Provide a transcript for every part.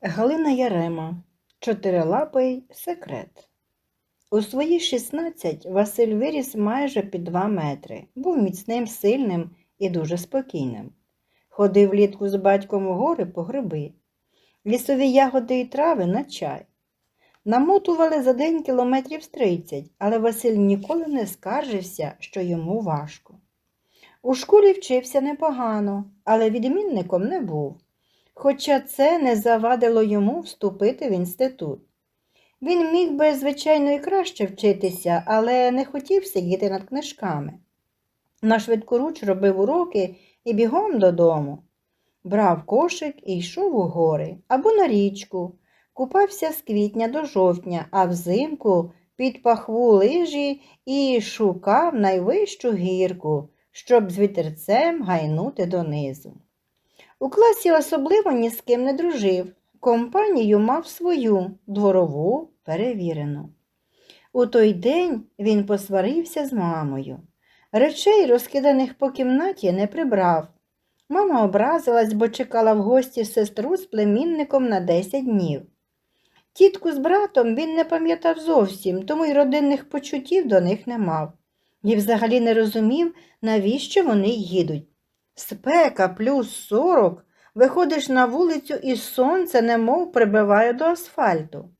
Галина Ярема. Чотирилапий секрет. У свої 16 Василь виріс майже під 2 метри. Був міцним, сильним і дуже спокійним. Ходив влітку з батьком у гори по гриби. Лісові ягоди і трави на чай. Намотували за день кілометрів з 30, але Василь ніколи не скаржився, що йому важко. У школі вчився непогано, але відмінником не був хоча це не завадило йому вступити в інститут. Він міг би, звичайно, і краще вчитися, але не хотів сидіти над книжками. На швидкоруч робив уроки і бігом додому. Брав кошик і йшов у гори або на річку, купався з квітня до жовтня, а взимку під пахву лижі і шукав найвищу гірку, щоб з вітерцем гайнути донизу. У класі особливо ні з ким не дружив. Компанію мав свою дворову перевірену. У той день він посварився з мамою. Речей, розкиданих по кімнаті, не прибрав. Мама образилась, бо чекала в гості сестру з племінником на 10 днів. Тітку з братом він не пам'ятав зовсім, тому й родинних почуттів до них не мав. І взагалі не розумів, навіщо вони їдуть. Спека плюс сорок, виходиш на вулицю і сонце немов прибиває до асфальту.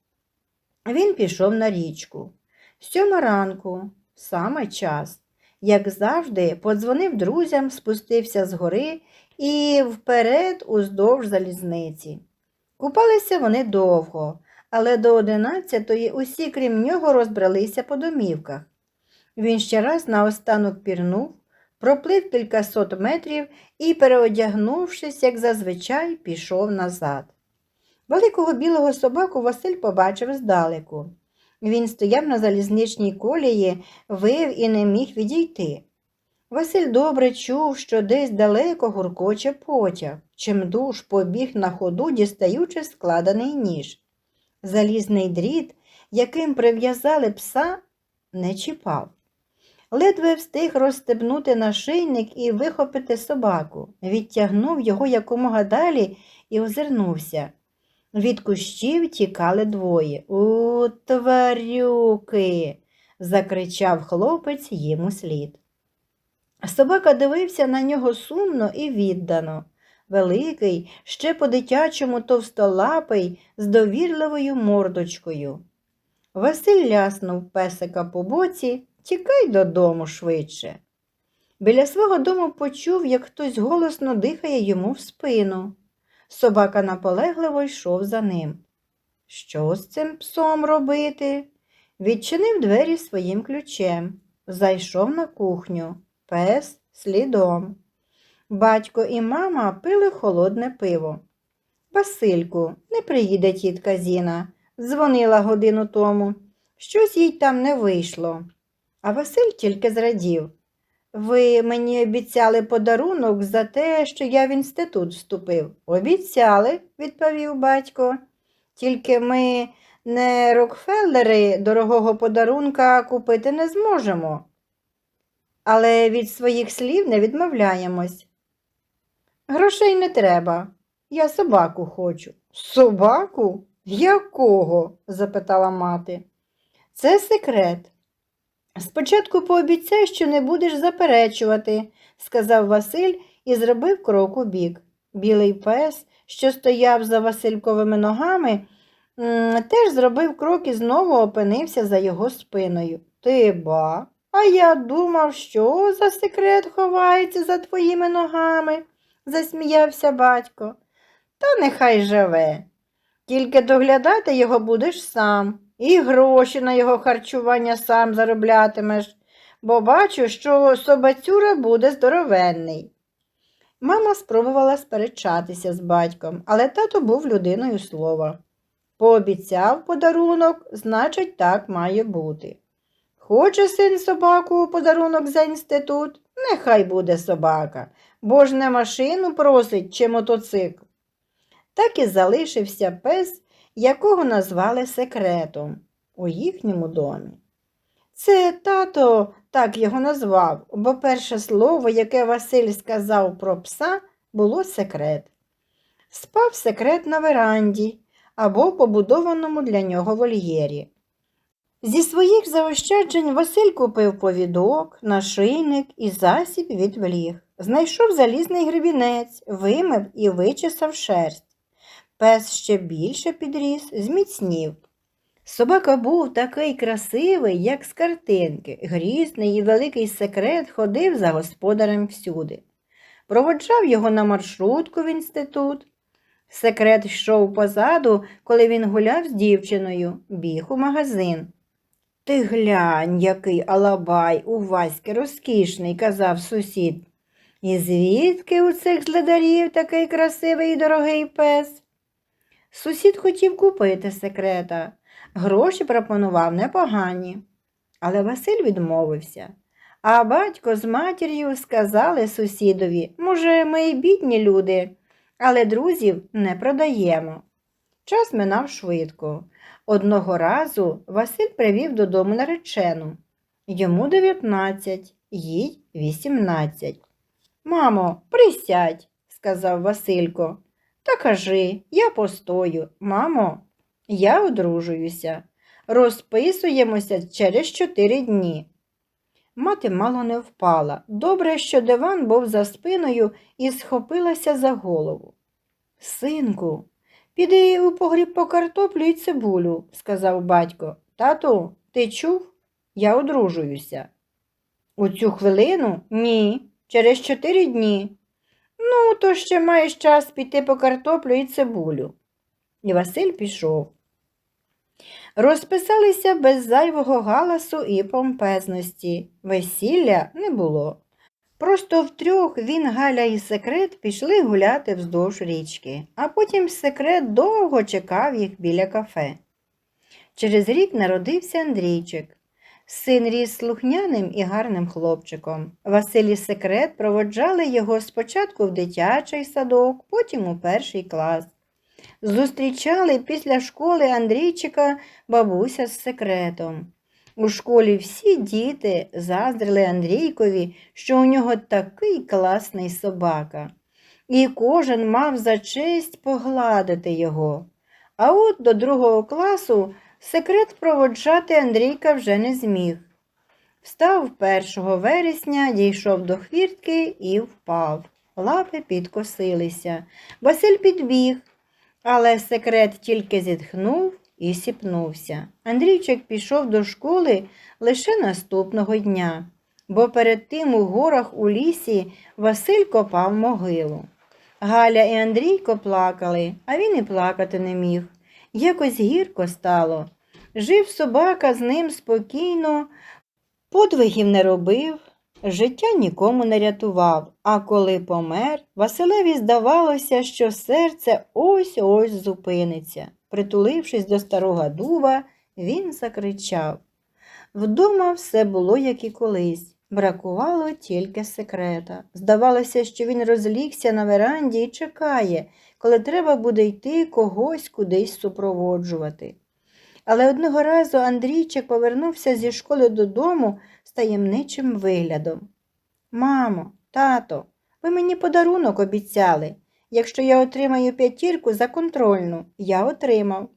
Він пішов на річку. Сьома ранку, саме час. Як завжди, подзвонив друзям, спустився з гори і вперед уздовж залізниці. Купалися вони довго, але до одинадцятої усі, крім нього, розбралися по домівках. Він ще раз наостанок пірнув, проплив кількасот метрів і, переодягнувшись, як зазвичай, пішов назад. Великого білого собаку Василь побачив здалеку. Він стояв на залізничній колії, вив і не міг відійти. Василь добре чув, що десь далеко гуркоче потяг, чимдуж побіг на ходу, дістаючи складений ніж. Залізний дріт, яким прив'язали пса, не чіпав. Ледве встиг розстебнути нашийник і вихопити собаку, відтягнув його якомога далі і озирнувся. Від кущів тікали двоє. У, тварюки. закричав хлопець йому слід. Собака дивився на нього сумно і віддано. Великий, ще по-дитячому товстолапий, з довірливою мордочкою. Василь ляснув песика по боці, тікай додому швидше. Біля свого дому почув, як хтось голосно дихає йому в спину. Собака наполегливо йшов за ним. Що з цим псом робити? Відчинив двері своїм ключем, зайшов на кухню, пес слідом. Батько і мама пили холодне пиво. Васильку, не приїде тітка Зіна, дзвонила годину тому. Щось їй там не вийшло. А Василь тільки зрадів. Ви мені обіцяли подарунок за те, що я в інститут вступив. Обіцяли, відповів батько. Тільки ми не Рокфеллери дорогого подарунка купити не зможемо. Але від своїх слів не відмовляємось. Грошей не треба. Я собаку хочу. Собаку? Якого? запитала мати. Це секрет. Спочатку пообіцяй, що не будеш заперечувати, сказав Василь і зробив крок у бік. Білий пес, що стояв за Васильковими ногами, теж зробив крок і знову опинився за його спиною. Ти ба, а я думав, що за секрет ховається за твоїми ногами, засміявся батько. Та нехай живе. Тільки доглядати його будеш сам. І гроші на його харчування сам зароблятимеш, бо бачу, що собацюра буде здоровенний. Мама спробувала сперечатися з батьком, але тато був людиною слова. Пообіцяв подарунок, значить, так має бути. Хоче син собаку у подарунок за інститут, нехай буде собака, бо ж не машину просить чи мотоцикл. Так і залишився пес якого назвали секретом у їхньому домі. Це тато так його назвав, бо перше слово, яке Василь сказав про пса, було секрет. Спав секрет на веранді, або побудованому для нього вольєрі. Зі своїх заощаджень Василь купив повідок, нашийник і засіб від вліг. Знайшов залізний гребінець, вимив і вичесав шерсть. Пес ще більше підріс, зміцнів. Собака був такий красивий, як з картинки. Грізний і великий секрет ходив за господарем всюди. Проводжав його на маршрутку в інститут. Секрет йшов позаду, коли він гуляв з дівчиною, біг у магазин. Ти глянь, який алабай у Васьки розкішний, казав сусід. І звідки у цих зледарів такий красивий і дорогий пес? Сусід хотів купити секрета. Гроші пропонував непогані. Але Василь відмовився. А батько з матір'ю сказали сусідові, може, ми й бідні люди, але друзів не продаємо. Час минав швидко. Одного разу Василь привів додому наречену. Йому 19, їй 18. Мамо, присядь, сказав Василько. Та кажи, я постою. Мамо, я одружуюся. Розписуємося через чотири дні. Мати мало не впала. Добре, що диван був за спиною і схопилася за голову. Синку, піди у погріб по картоплю і цибулю, сказав батько. Тату, ти чув? Я одружуюся. У цю хвилину? Ні. Через чотири дні. Ну, то ще маєш час піти по картоплю і цибулю. І Василь пішов. Розписалися без зайвого галасу і помпезності. Весілля не було. Просто втрьох він, Галя і секрет пішли гуляти вздовж річки, а потім секрет довго чекав їх біля кафе. Через рік народився Андрійчик. Син ріс слухняним і гарним хлопчиком. Василь секрет проводжали його спочатку в дитячий садок, потім у перший клас. Зустрічали після школи Андрійчика бабуся з секретом. У школі всі діти заздрили Андрійкові, що у нього такий класний собака, і кожен мав за честь погладити його. А от до другого класу секрет проводжати Андрійка вже не зміг. Встав 1 вересня, дійшов до хвіртки і впав. Лапи підкосилися. Василь підбіг, але секрет тільки зітхнув і сіпнувся. Андрійчик пішов до школи лише наступного дня, бо перед тим у горах у лісі Василь копав могилу. Галя і Андрійко плакали, а він і плакати не міг. Якось гірко стало. Жив собака з ним спокійно, подвигів не робив, життя нікому не рятував, а коли помер, Василеві здавалося, що серце ось-ось зупиниться. Притулившись до старого дуба, він закричав. Вдома все було, як і колись. Бракувало тільки секрета. Здавалося, що він розлігся на веранді і чекає, коли треба буде йти когось кудись супроводжувати. Але одного разу Андрійчик повернувся зі школи додому з таємничим виглядом. Мамо, тато, ви мені подарунок обіцяли. Якщо я отримаю п'ятірку за контрольну, я отримав.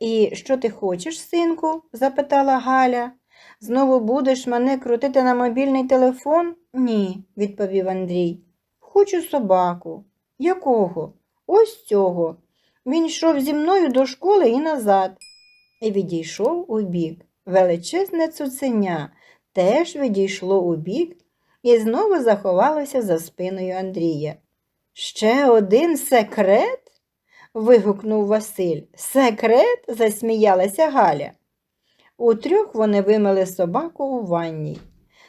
І що ти хочеш, синку? запитала Галя. Знову будеш мене крутити на мобільний телефон? Ні, відповів Андрій. Хочу собаку. Якого? Ось цього. Він йшов зі мною до школи і назад. І відійшов у бік. Величезне цуценя теж відійшло у бік і знову заховалося за спиною Андрія. Ще один секрет? вигукнув Василь. Секрет? засміялася Галя. Утрьох вони вимили собаку у ванній.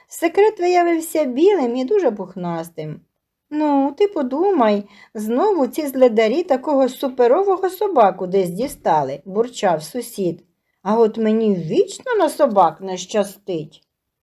Секрет виявився білим і дуже пухнастим. Ну, ти подумай, знову ці зледарі такого суперового собаку десь дістали, бурчав сусід. А от мені вічно на собак не щастить.